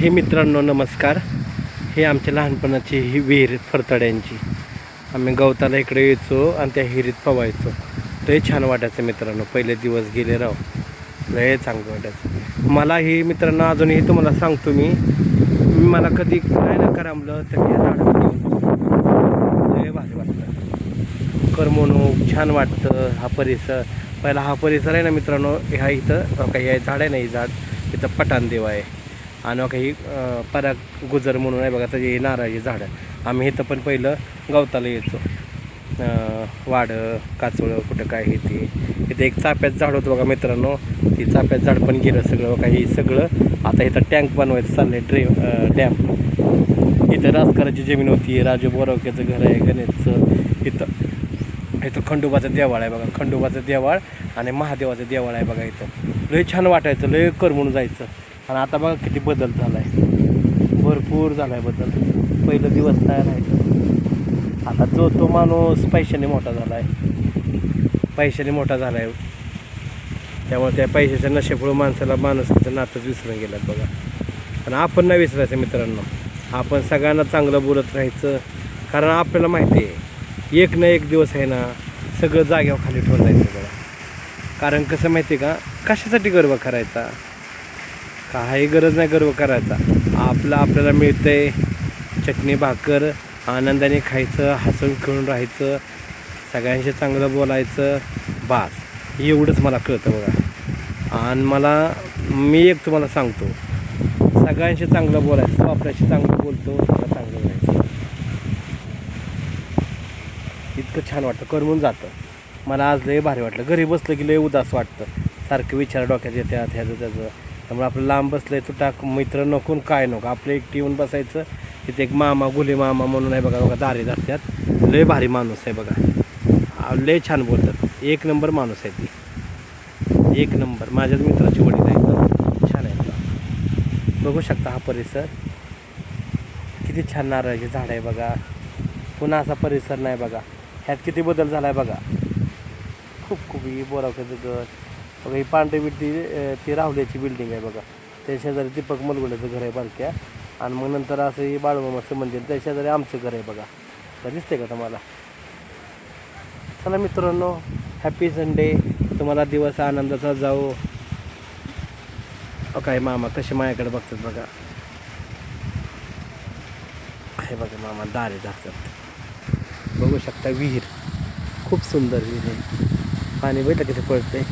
हे मित्रांनो नमस्कार. हे आमच्या लहानपणाची ही विहीर फरतड्यांची आम्ही गवताला इकडे यायचो आणि त्या विहिरीत पवायचो. ते छान वाटायचं मित्रांनो पहिले दिवस गेले राव. लय चांगलं वाटायचं. मला हे मित्रांनो अजूनही तुम्हाला सांगतो मी मला कधी काय ना करमलं तर हे झाड लय भारी वाटतं. करमणूक छान वाटतं. हा परिसर पहिला हा परिसर आहे ना मित्रांनो ह्या इथं काही हे झाड आहे ना ही झाड. इथं पटाण देव आहे. आणि काही पराग गुजर म्हणून आहे बघा त्याची नारळाची झाडं आम्ही इथं पण पहिलं गवताला यायचो. वाडं काचवळं कुठं काय हे ते. इथे एक चाप्यात झाड होतं बघा मित्रांनो. ती चाप्यात झाड पण गेलं सगळं बघा हे सगळं. आता इथं टँक बनवायचं चाललं आहे ड्रे डॅम. इथं राजकाराची जमीन होती राजू बोरावक्याचं घर आहे गणेशचं. इथं इथं खंडोबाचं देवाळ आहे बघा खंडोबाचं देवाळ आणि महादेवाचं देवाळ आहे बघा इथं. लय छान वाटायचं लय करमून जायचं. आणि आता बघा किती बदल झाला आहे भरपूर झाला आहे बदल. पहिलं दिवस तयार राहायचं आता जो तो माणूस पैशाने मोठा झाला आहे पैशाने मोठा झाला आहे त्यामुळे त्या पैशाच्या नशेपुढं माणसाला माणसाचं नातंच विसरून गेलं बघा. आणि आपण नाही विसरायचं मित्रांनो. आपण सगळ्यांना चांगलं बोलत राहायचं. कारण आपल्याला माहिती आहे एक ना एक दिवस आहे ना सगळं जाग्यावर खाली ठेवून जायचं बघा. कारण कसं माहिती आहे का? कशासाठी गर्व करायचा? काही गरज नाही गर्व करायचा. आपलं आपल्याला मिळतं आहे चटणी भाकर आनंदाने खायचं हसून खेळून राहायचं सगळ्यांशी चांगलं बोलायचं बास. एवढंच मला कळतं बघा. आणि मला मी एक तुम्हाला सांगतो. सगळ्यांशी चांगलं बोलायचं तो आपल्याशी चांगलं बोलतो त्याला चांगलं बोलायचं. इतकं छान वाटतं करमून जातं. मला आज लय भारी वाटलं. घरी बसलं की लय उदास वाटतं. सारखं विचार डोक्यात येतात ह्याचं त्याचं. त्यामुळे आपलं लांब बसलं आहे टाक मित्र नको काय नको. आपलं एकटी येऊन बसायचं तिथे एक मामा गुले मामा म्हणून आहे बघा बघा दारे धरत्यात. लय भारी माणूस आहे बघा. लय छान बोलतात. एक नंबर माणूस आहे ती. एक नंबर. माझ्याच मित्राची वडील आहे छान आहे बघा बघू शकता हा परिसर. किती छान नारळाची झाड आहे बघा. पुन्हा असा परिसर नाही बघा. ह्यात किती बदल झाला आहे बघा. खूप खूप ही बोरावक्याचं बघा ही पांढरी बिल्डी ती राहुल्याची बिल्डिंग आहे बघा. त्या शेजारी दीपक मलगुड्याचं घर आहे बारक्या. आणि मग नंतर असं ही बाळूमामाचं मंदिर त्या शेजारी आमचं घर आहे बघा. तर दिसते का तुम्हाला? चला मित्रांनो हॅपी संडे तुम्हाला दिवस आनंदाचा जाओ काय मामा कसे माझ्याकडे बघतात बघा. हे बघा मामा दारे धरतात. बघू शकता विहीर. खूप सुंदर विहीर आहे. पाणी बैठक तिथे पडते